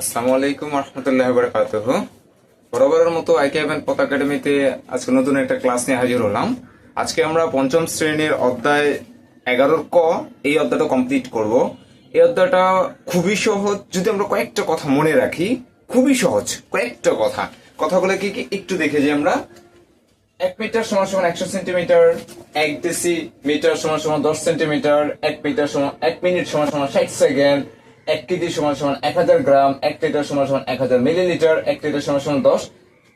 আসসালামু আলাইকুম মতো আজকে নতুন একটা ক্লাস নিয়ে হাজির হলাম। আজকে আমরা পঞ্চম শ্রেণির অধ্যায় এগারোর ক, এই কমপ্লিট এই খুবই সহজ, যদি আমরা কয়েকটা কথা মনে রাখি, খুবই সহজ, কয়েকটা কথা। কথাগুলো কি কি একটু দেখে যে আমরা। এক মিটার সমান সমান একশো সেন্টিমিটার, এক ডেসি মিটার সমান সমান দশ সেন্টিমিটার, এক মিটার সমান এক মিনিট সমান সমান ষাট সেকেন্ড এক কেজি সমান সমান এক হাজার গ্রাম এক লিটার সমান সমান এক হাজার মিলিলিটার এক লিটার সমান সমান দশ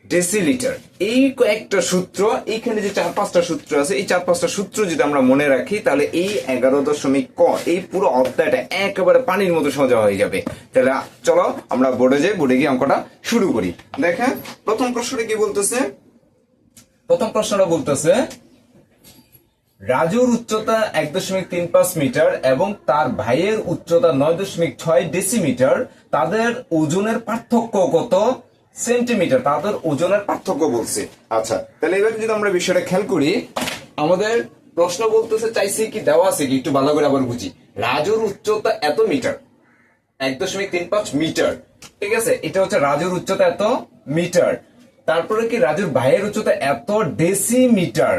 ডেসিলিটার এই কয়েকটা সূত্র, এইখানে যে চার পাঁচটা সূত্র আছে, এই চার পাঁচটা সূত্র যদি আমরা মনে রাখি, তাহলে এই এগারো দশমিক ক, এই পুরো অধ্যায়টা একেবারে পানির মতো সোজা হয়ে যাবে। তাহলে চলো আমরা বোর্ডে যাই, বোর্ডে গিয়ে অঙ্কটা শুরু করি। দেখেন, প্রথম প্রশ্নটা কি বলতেছে? প্রথম প্রশ্নটা বলতেছে রাজুর উচ্চতা এক দশমিক তিন পাঁচ মিটার এবং তার ভাইয়ের উচ্চতা নয় দশমিক ছয় ডেসিমিটার, তাদের ওজনের পার্থক্য কত? সেন্টিমিটার, তাদের ওজনের পার্থক্য বলছে। আচ্ছা তাহলে এবার যদি আমরা বিষয়টা খেয়াল করি, আমাদের প্রশ্ন বলতেছে, চাইছি কি, দেওয়া আছে কি? একটু ভালো করে আবার বুঝি। রাজুর উচ্চতা এত মিটার? এক দশমিক তিন পাঁচ মিটার। ঠিক আছে? এটা হচ্ছে রাজুর উচ্চতা এত মিটার। তারপরে কি, রাজুর ভাইয়ের উচ্চতা এত ডেসিমিটার?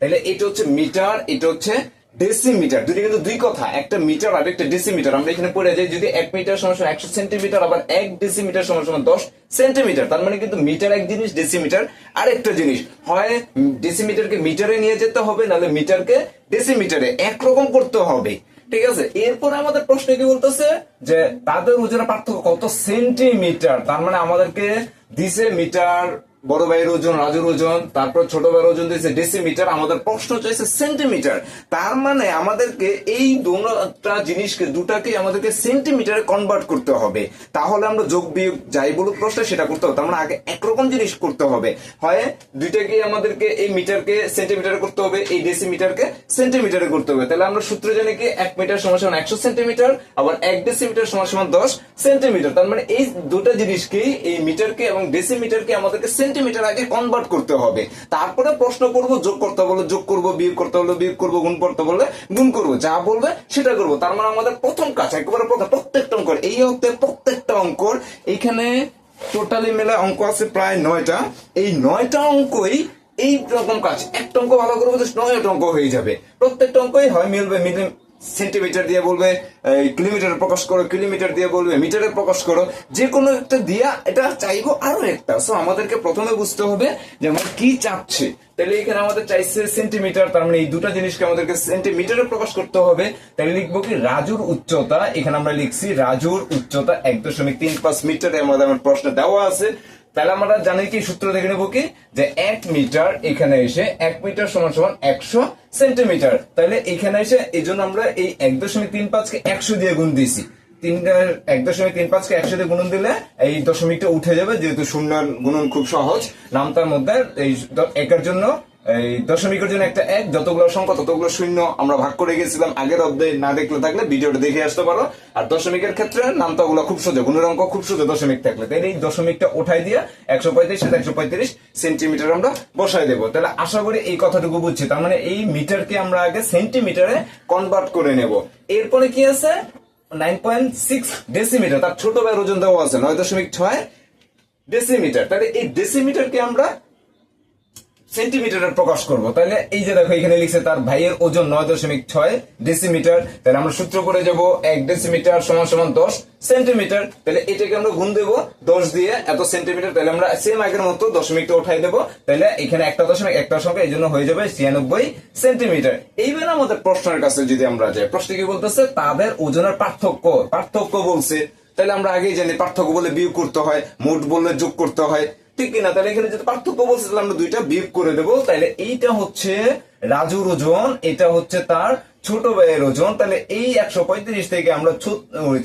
তাহলে এটা হচ্ছে মিটার, এটা হচ্ছে ডেসিমিটার দুটি কিন্তু দুই কথা, একটা মিটার আর একটা ডেসিমিটার আমরা এখানে পড়ে যাই, যদি এক মিটার সমান একশো সেন্টিমিটার, আবার এক ডেসিমিটার সমান দশ সেন্টিমিটার, তার মানে কিন্তু মিটার এক জিনিস ডেসিমিটার আরেকটা জিনিস। হয় ডেসিমিটারকে মিটারে নিয়ে যেতে হবে, নাহলে মিটারকে ডেসিমিটারে একরকম করতে হবে। ঠিক আছে? এরপরে আমাদের প্রশ্ন কি বলতেছে? যে তাদের ওজনের পার্থক্য কত সেন্টিমিটার? তার মানে আমাদেরকে দিছে মিটার বড় ভাইয়ের ওজন, রাজুর ওজন, তারপর ছোট ভাইয়ের ওজন দিয়েছে ডেসিমিটার আমাদের প্রশ্ন চাইছে সেন্টিমিটার তার মানে আমাদেরকে এই দুটা জিনিসকে, দুটাকে আমাদেরকে সেন্টিমিটারে কনভার্ট করতে হবে। তাহলে আমরা যোগ বিয়োগ যাই বলুক প্রশ্ন সেটা করতে হবে। তার মানে আগে একরকম জিনিস করতে হবে। হয় দুইটাকে আমাদেরকে এই মিটারকে সেন্টিমিটারে করতে হবে, এই ডেসিমিটারকে সেন্টিমিটারে করতে হবে। তাহলে আমরা সূত্র জানি কি, এক মিটার সমান সমান একশো সেন্টিমিটার আবার এক ডেসিমিটার সমান সমান দশ সেন্টিমিটার তার মানে এই দুটো জিনিসকেই, এই মিটারকে এবং ডেসিমিটারকে আমাদেরকে সেন্টিমিটার আগে কনভার্ট করতে হবে। তারপরে প্রশ্ন করব, যোগ করতে বলে যোগ করব, বিয়োগ করতে বলে বিয়োগ করব, গুণ করতে বলে গুণ করব। যা বলবে সেটা করব। তার মানে আমাদের প্রথম কাজ, একেবারে প্রথম, প্রত্যেকটা অঙ্কর এই হতে প্রত্যেকটা অঙ্কর, এইখানে টোটালি মেলা অঙ্ক আছে প্রায় নয়টা। এই নয়টা অঙ্কই এই রকম কাজ। একটা অঙ্ক ভালো করে বুঝিস নয়টা অঙ্ক হয়ে যাবে। প্রত্যেকটা অঙ্কই হয়, মিলবে, মিলে সেন্টিমিটার দিয়ে বলবে কিলোমিটার প্রকাশ করো, কিলোমিটার দিয়ে বলবে, মিটারে প্রকাশ করো, যে কোনো একটা দিয়া এটা চাইব আরও একটা। সো আমাদেরকে প্রথমে বুঝতে হবে যে আমরা কি চাচ্ছে। তাহলে এখানে আমাদের চাইছে সেন্টিমিটার, তার মানে এই দুটো জিনিসকে আমাদেরকে সেন্টিমিটারে প্রকাশ করতে হবে। তাহলে লিখব কি, রাজুর উচ্চতা, এখানে আমরা লিখছি রাজুর উচ্চতা এক দশমিক তিন পাঁচ মিটারে আমাদের আমার প্রশ্ন দেওয়া আছে। তাহলে আমরা জানি কি সূত্র দেখে নেব কি? যে এক মিটার এখানে এসে এক মিটার সমান সমান একশো সেন্টিমিটার। তাহলে এখানে এসে এই জন্য আমরা এই এক দশমিক তিন পাঁচকে একশো দিয়ে গুণ দিয়েছি। এক দশমিক তিন পাঁচকে একশো দিয়ে গুণন দিলে এই দশমিকটা উঠে যাবে, যেহেতু শূন্য গুণন খুব সহজ। নামতার মধ্যে এই একের জন্য এই দশমিকের জন্য একটা এক, যতগুলো সংখ্যা ততগুলো শূন্য আমরা ভাগ করে গেছিলাম। আগের অধ্যায় না দেখলে থাকলে ভিডিওটা দেখে আসতে পারো। আর দশমিকের ক্ষেত্রে নামতা গুলো খুব সোজা, গুণের অঙ্ক খুব সোজা দশমিক থাকলে। তাহলে এই দশমিকটা উঠাই দিয়ে একশো পঁয়ত্রিশ একশো পঁয়ত্রিশ সেন্টিমিটার আমরা বসাই দেবো। তাহলে আশা করি এই কথাটুকু বুঝছি। তার মানে এই মিটারকে আমরা আগে সেন্টিমিটারে কনভার্ট করে নেব। এরপরে কি আছে? Nine point six decimetre. তার ছোট ভাইয়ের ওজন দেওয়া আছে, নয় দশমিক ছয় ডেসিমিটার। তাহলে এই ডেসিমিটারকে আমরা সেন্টিমিটারে প্রকাশ করব। তাহলে এই যে দেখো, এখানে লিখছে তার ভাইয়ের ওজন নয় দশমিক ছয় ডেসিমিটার তাহলে আমরা সূত্র করে যাব এক ডেসিমিটার সমান সমান দশ সেন্টিমিটার। তাহলে এটাকে আমরা গুণ দেবো দশ দিয়ে এত সেন্টিমিটার। তাহলে আমরা সেম আগের মতো দশমিকটা উঠাই দেবো। তাহলে এখানে একটা দশমিক একটা সংখ্যা এই জন্য হয়ে যাবে ছিয়ানব্বই সেন্টিমিটার। এইবার আমাদের প্রশ্নের কাছে যদি আমরা যাই, প্রশ্ন কি বলতেছে? তাদের ওজনের পার্থক্য পার্থক্য বলছে। তাহলে আমরা আগেই জানি, পার্থক্য বলে বিয়োগ করতে হয়, মোট বললে যোগ করতে হয়। ঠিক কিনা? তাহলে এখানে যদি পার্থক্য বলছে, তাহলে আমরা দুইটা বিপ করে দেবো। তাহলে এইটা হচ্ছে রাজুর ওজন, এটা হচ্ছে তার ছোট ভাইয়ের ওজন। তাহলে এই একশো পঁয়ত্রিশ থেকে আমরা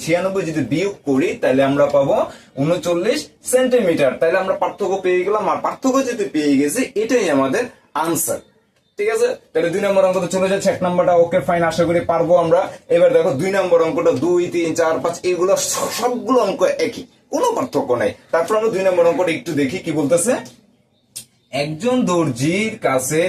ছিয়ানব্বই যদি বিয়োগ করি, তাহলে আমরা পাবো উনচল্লিশ সেন্টিমিটার। তাহলে আমরা পার্থক্য পেয়ে গেলাম। আর পার্থক্য যদি পেয়ে গেছি, এটাই আমাদের আনসার ঠিক আছে? তাহলে দুই নম্বর অঙ্কটা চলে যাচ্ছে, এক নম্বরটা ওকে ফাইন আশা করি পারব আমরা। এবার দেখো, দুই নম্বর অঙ্কটা দুই, তিন, চার, পাঁচ, এগুলো সবগুলো অঙ্ক একই, কোনো পার্থক্য নাই। তারপর আমরা দুই নম্বর অঙ্কটা একটু দেখি, কি বলতেছে? একজন দর্জির কাছে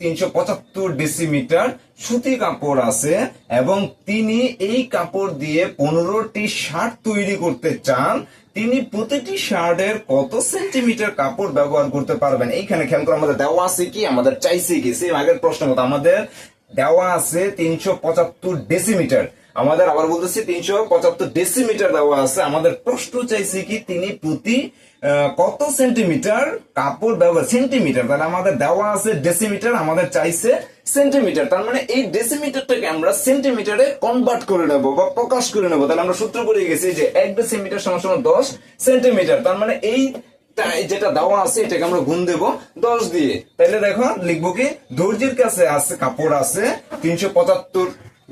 তিনশো পঁচাত্তর ডেসিমিটার সুতি কাপড় আছে এবং তিনি এই কাপড় দিয়ে পনেরোটি শার্ট তৈরি করতে চান। তিনি প্রতিটি শার্টের কত সেন্টিমিটার কাপড় ব্যবহার করতে পারবেন? এইখানে খেয়াল করে, আমাদের দেওয়া আছে কি? আমাদের চাইছে কি? সেম আগের প্রশ্ন মতো, আমাদের দেওয়া আছে তিনশো পঁচাত্তর ডেসিমিটার আমাদের আবার বলতেছি তিনশো পঁচাত্তর ডেসিমিটার দেওয়া আছে। আমাদের প্রশ্ন চাইছে কি? তিনি প্রতি কত সেন্টিমিটার কাপড় ব্যবহার সেন্টিমিটার তাহলে আমাদের দেওয়া আছে ডেসিমিটার আমাদের চাইছে সেন্টিমিটার তার মানে এই ডেসিমিটারটাকে আমরা সেন্টিমিটারে কনভার্ট করে নেব বা প্রকাশ করে নেব। তাহলে আমরা সূত্র করে গেছি যে এক ডেসিমিটার সমান সমান দশ সেন্টিমিটার তার মানে এই যেটা দেওয়া আছে, এটাকে আমরা গুণ দেব দশ দিয়ে। তাহলে দেখো, লিখব কি? দর্জির কাছে আছে কাপড় আছে তিনশো পঁচাত্তর।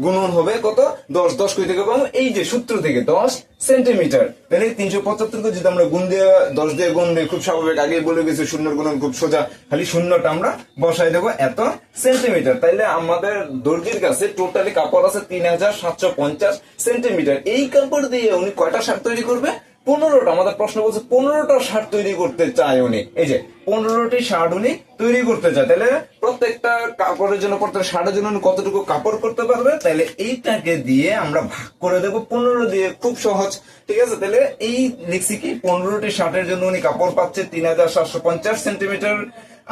গুণন হবে কত? দশ দশ কই থেকে পাবো এই যে সূত্র থেকে দশ সেন্টিমিটার। তাহলে তিনশো পঁচাত্তর কে যদি আমরা গুণ দিয়ে, দশ দিয়ে গুণ দিয়ে খুব স্বাভাবিক। আগে বলে গেছি শূন্যর গুণন খুব সোজা। খালি শূন্যটা আমরা বসাই দেবো এত সেন্টিমিটার। তাইলে আমাদের দর্জির কাছে টোটালি কাপড় আছে তিন হাজার সাতশো পঞ্চাশ সেন্টিমিটার। এই কাপড় দিয়ে উনি কয়টা শাক তৈরি করবে? পনেরোটা, আমাদের প্রশ্ন বলছে পনেরোটা শার্ট তৈরি করতে চায় উনি। এই যে, পনেরোটি শার্ট উনি তৈরি করতে চায়। তাহলে প্রত্যেকটা কাপড়ের জন্য প্রত্যেক শার্টের জন্য উনি কতটুকু কাপড় করতে পারবে? তাহলে এইটাকে দিয়ে আমরা ভাগ করে দেবো। পনেরো দিয়ে খুব সহজ, ঠিক আছে? তাহলে এই লিখছি কি? পনেরোটি শার্টের জন্য উনি কাপড় পাচ্ছে তিন হাজার সাতশো পঞ্চাশ সেন্টিমিটার,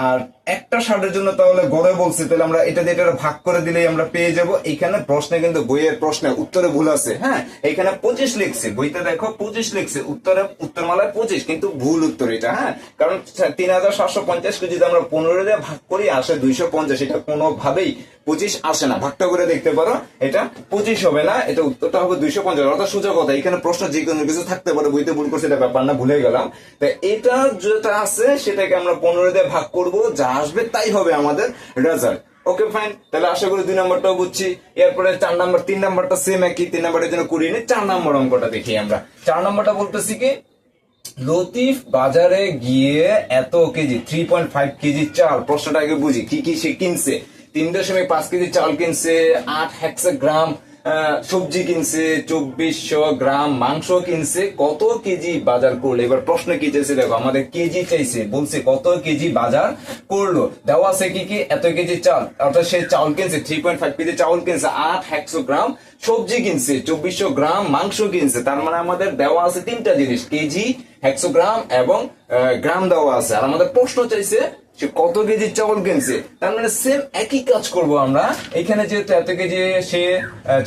আর একটা শার্টের জন্য তাহলে গড়ে বলছি, তাহলে আমরা এটা দিয়ে ভাগ করে দিলেই আমরা পেয়ে যাব। এখানে প্রশ্নে কিন্তু বইয়ের প্রশ্নে উত্তরে ভুল আছে হ্যাঁ? এখানে পঁচিশ লিখছে, বইতে দেখো পঁচিশ লিখছে, উত্তরে, উত্তরমালায় পঁচিশ, কিন্তু ভুল উত্তর এটা হ্যাঁ? কারণ তিন হাজার সাতশো পঞ্চাশকে যদি আমরা পনেরো দিয়ে ভাগ করি, আসে দুইশো পঞ্চাশ, এটা কোনোভাবেই পঁচিশ আসে না। ভাগটা করে দেখতে পারো, এটা পঁচিশ হবে না, এটা উত্তরটা হবে দুইশো পঞ্চাশ। অর্থাৎ সোজা কথা, এখানে প্রশ্ন যে কোনো কিছু থাকতে পারে, বইতে ভুল করছে, এটা ব্যাপার না, ভুলে গেলাম। তো এটা যেটা আছে, সেটাকে আমরা পনেরো দিয়ে ভাগ করব, যা আসবে, তাই হবে আমাদের রেজাল্ট ওকে ফাইন তাহলে আশা করি দুই নাম্বারটাও বুঝছি। এরপরে চার নাম্বার, তিন নম্বরটা সেম একই। তিন নাম্বারের জন্য করিয়ে নিই। চার নম্বর অঙ্কটা দেখি আমরা। চার নাম্বারটা বলতেছি কি? লতিফ বাজারে গিয়ে এত KG three point five KG চাল। প্রশ্নটা আগে বুঝি, কি কি সে কিনছে? তিন দশমিক পাঁচ কেজি চাল কিনছে, আট হেক্সা গ্রাম সবজি কিনছে, চব্বিশশো গ্রাম মাংস কিনছে, কত কেজি বাজার করল? এবার প্রশ্ন কি চাইছে? দেখো, আমাদের কেজি চাইছে, বলছে কত কেজি বাজার করল? দেওয়া আছে কি কি? এত কেজি চাল। অর্থাৎ সে চাউল কিনছে থ্রি পয়েন্ট ফাইভ কেজি চাউল কিনছে, আট একশো গ্রাম সবজি কিনছে, চব্বিশশো গ্রাম মাংস কিনছে। তার মানে আমাদের দেওয়া আছে তিনটা জিনিস, কেজি একশো গ্রাম এবং গ্রাম দেওয়া আছে। আর আমাদের প্রশ্ন চাইছে সে কত কেজি চাউল কিনছে? তার মানে সেম একই কাজ করব আমরা। এখানে যেহেতু এত কেজি সে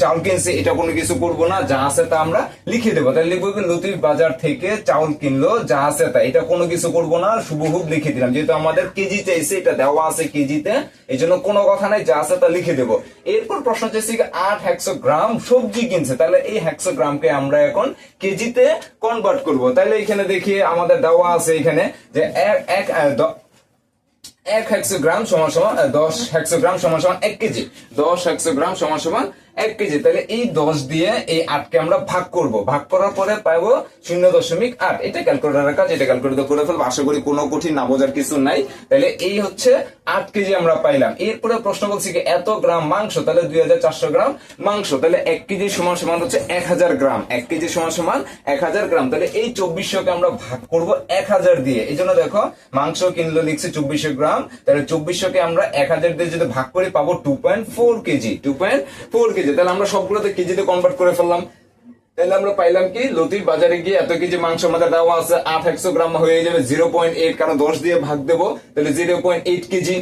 চাউল কিনছে, এটা কোনো কিছু করব না। যা আছে তা আমরা লিখে দেবো। তাহলে লিখব লতিফ বাজার থেকে চাউল কিনলো, যা আছে তা। এটা কোনো কিছু করব না, শুভহুব লিখে দিলাম। যেহেতু আমাদের কেজি চাইছে, এটা দেওয়া আছে কেজিতে। এই জন্য কোনো কথা নাই, যা আছে তা লিখে দেবো। এরপর প্রশ্ন চাইছে আট একশো গ্রাম সবজি কিনছে। তাহলে এই একশো গ্রামকে আমরা এখন কেজিতে কনভার্ট করব। তাহলে এখানে দেখি আমাদের দেওয়া আছে এখানে যে এক এক এক হেক্সোগ্রাম সমান সমান দশ হেক্সোগ্রাম সমান সমান এক কেজি। দশ হেক্সোগ্রাম সমান সমান এক কেজি। তাহলে এই দশ দিয়ে এই আটকে আমরা ভাগ করব। ভাগ করার পরে পাবো শূন্য দশমিক আট। এটা ক্যালকুলেটারের কাজ, এটা ক্যালকুলেটর করে ফেলব। আশা করি কোনো কঠিন না বোঝার কিছু নাই। তাহলে এই হচ্ছে আট কেজি আমরা পাইলাম। এরপরে প্রশ্ন বলছি কি, এত গ্রাম মাংস, তাহলে দুই হাজার চারশো গ্রাম মাংস। তাহলে এক কেজি সমান সমান হচ্ছে এক হাজার গ্রাম। এক কেজি সমান সমান এক হাজার গ্রাম। তাহলে এই চব্বিশশোকে আমরা ভাগ করব এক হাজার দিয়ে। এই জন্য দেখো, মাংস কিনলো লিখছে চব্বিশশো গ্রাম। তাহলে চব্বিশশোকে আমরা এক হাজার দিয়ে যদি ভাগ করি, পাবো two point four KG. Two point four KG. তাহলে আমরা সবগুলোতে কেজিতে কনভার্ট করে ফেললাম। তাহলে আমরা পাইলাম কি লতির বাজারে গিয়ে এত কেজি মাংস আমাদের দেওয়া আছে, আট একশো গ্রাম হয়ে যাবে, জিরো পয়েন্ট এইট কারণ দশ দিয়ে ভাগ দেবো। তাহলে জিরো পয়েন্ট এইট কেজি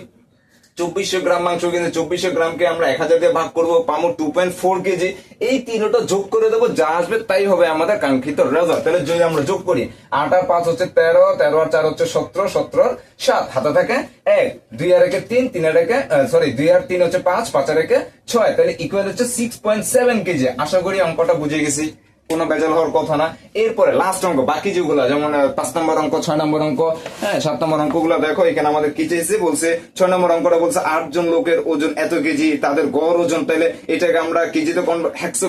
চব্বিশশো গ্রাম মাংস কিন্তু চব্বিশশো গ্রামকে আমরা এক হাজার দিয়ে ভাগ করব পামো টু পয়েন্ট ফোর কেজি। এই তিনটা যোগ করে দেবো, যা আসবে তাই হবে আমাদের কাঙ্ক্ষিত রেজাল্ট তাহলে যদি আমরা যোগ করি, আট আর পাঁচ হচ্ছে তেরো তেরো আর চার হচ্ছে সতেরো সতেরো সাত। হাতে থাকে এক, দুই আর একে তিন তিন আর একে সরি দুই আর তিন হচ্ছে পাঁচ পাঁচ আর একে ছয়। তাহলে ইকুয়াল হচ্ছে সিক্স পয়েন্ট সেভেন কেজি। আশা করি অঙ্কটা বুঝে গেছি। কোনো বেজাল হওয়ার কথা না। এরপরে লাস্ট অঙ্ক, বাকি যেগুলো, যেমন পাঁচ নম্বর অঙ্ক, ছয় নম্বর অঙ্ক হ্যাঁ সাত নম্বর অঙ্কগুলো দেখো, এখানে আমাদের কি চেয়েছে বলছে, ছয় নম্বর অঙ্কটা বলছে আট জন লোকের ওজন এত কেজি, তাদের গড় ওজন তাহলে এটাকে আমরা কেজিতে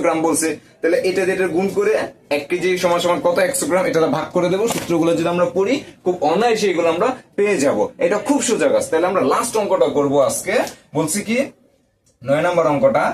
গ্রাম বলছে। তাহলে এটা দিয়ে এটা গুণ করে এক কেজি সমান সমান কত? একশো গ্রাম এটা ভাগ করে দেবো। সূত্রগুলো যদি আমরা পড়ি, খুব অনায়াসে এগুলো আমরা পেয়ে যাব। এটা খুব সোজা কাজ। তাহলে আমরা লাস্ট অঙ্কটা করব আজকে। বলছি কি? নয় নম্বর অঙ্কটা,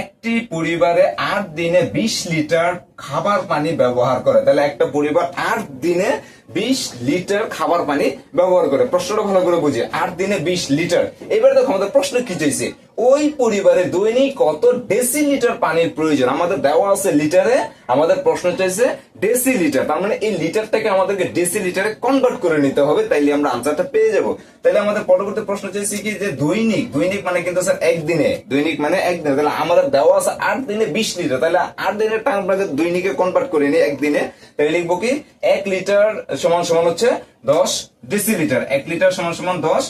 এক একটি পরিবারে আট দিনে বিশ লিটার খাবার পানি ব্যবহার করে। তাহলে একটা পরিবার আট দিনে বিশ লিটার খাবার পানি ব্যবহার করে। প্রশ্নটা ভালো করে বুঝি। আট দিনে বিশ লিটার। এবারে দেখো, আমাদের প্রশ্ন কি চাইছে? ওই পরিবারে দৈনিক কত ডেসি লিটার পানির প্রয়োজন? আমাদের দেওয়া আছে লিটারে। আমাদের প্রশ্ন চাইছে ডেসি লিটার তার মানে এই লিটারটাকে আমাদেরকে ডেসি লিটারে কনভার্ট করে নিতে হবে, তাইলে আমরা আনসারটা পেয়ে যাব। তাহলে আমাদের পরবর্তী প্রশ্ন চাইছি কি? যে দৈনিক দৈনিক মানে কিন্তু স্যার একদিনে। দৈনিক মানে একদিনে। তাহলে আমাদের দেওয়া আছে আট দিনে বিশ লিটার। তাহলে আট দিনের টাইম আপনাকে দৈনিকে কনভার্ট করে নিই একদিনে তাহলে লিখব কি? এক লিটার সমান সমান হচ্ছে দশ ডেসি লিটার এক লিটার সমান সমান দশ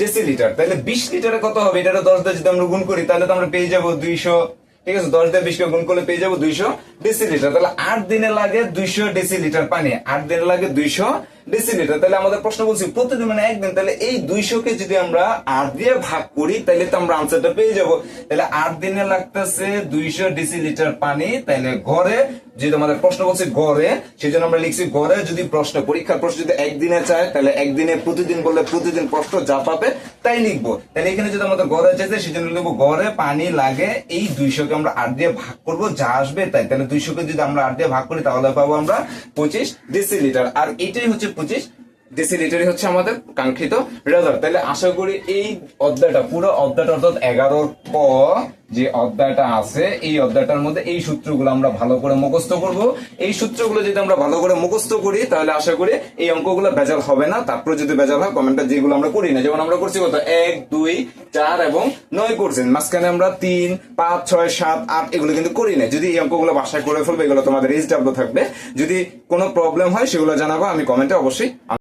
ডেসি লিটার তাহলে বিশ লিটারে কত হবে? এটা দশ দিয়ে যদি আমরা গুণ করি, তাহলে তো আমরা পেয়ে যাব দুইশো। ঠিক আছে, দশ দিয়ে বিশকে গুণ করলে পেয়ে যাব দুইশো ডেসি লিটার তাহলে আট দিনে লাগে দুইশো ডেসি লিটার পানি। আট দিনে লাগে দুইশো ডেসি লিটার তাহলে আমাদের প্রশ্ন বলছি, প্রতিদিন মানে একদিন, তাহলে এই দুইশোকে যদি আমরা আট দিয়ে ভাগ করি, তাহলে তো আমরা আনসারটা পেয়ে যাব। তাহলে আট দিনে লাগতেছে দুইশো ডেসি লিটার পানি, তাহলে ঘরে, যেহেতু আমাদের প্রশ্ন বলছে গড়ে সেই জন্য আমরা লিখছি গড়ে যদি প্রশ্ন, পরীক্ষার প্রশ্ন যদি একদিনে চায়, তাহলে একদিনে প্রতিদিন বললে প্রতিদিন প্রশ্ন যা পাবে, তাই লিখব। তাহলে এখানে যদি আমাদের গড়ে চাইছে সেই জন্য লিখব গড়ে পানি লাগে, এই দুইশোকে আমরা আট দিয়ে ভাগ করব, যা আসবে তাই। তাহলে দুইশোকে যদি আমরা আট দিয়ে ভাগ করি, তাহলে পাবো আমরা পঁচিশ ডেসি লিটার আর এটাই হচ্ছে পঁচিশ ডেসিলিটারই হচ্ছে আমাদের কাঙ্ক্ষিত রেজাল্ট তাহলে আশা করি এই অধ্যায়টা, পুরো অধ্যায়টা অর্থাৎ এগারোর যে অধ্যায়টা আছে, এই অধ্যায়টার মধ্যে এই সূত্রগুলো আমরা ভালো করে করব। এই সূত্রগুলো যদি আমরা ভালো করে করি, তাহলে আশা করি এই অঙ্কগুলো বেজাল হবে না। যদি বেজাল হয় কমেন্টটা যেগুলো আমরা করি না, যেমন আমরা করছি কত? এক, দুই, চার এবং নয় করছেন। মাঝখানে আমরা তিন, পাঁচ, ছয়, সাত, আট, এগুলো কিন্তু করি না যদি এই অঙ্কগুলো বাসায় করে ফেলব, এগুলো তোমাদের থাকবে। যদি কোনো প্রবলেম হয়, সেগুলো জানাব, আমি কমেন্টে অবশ্যই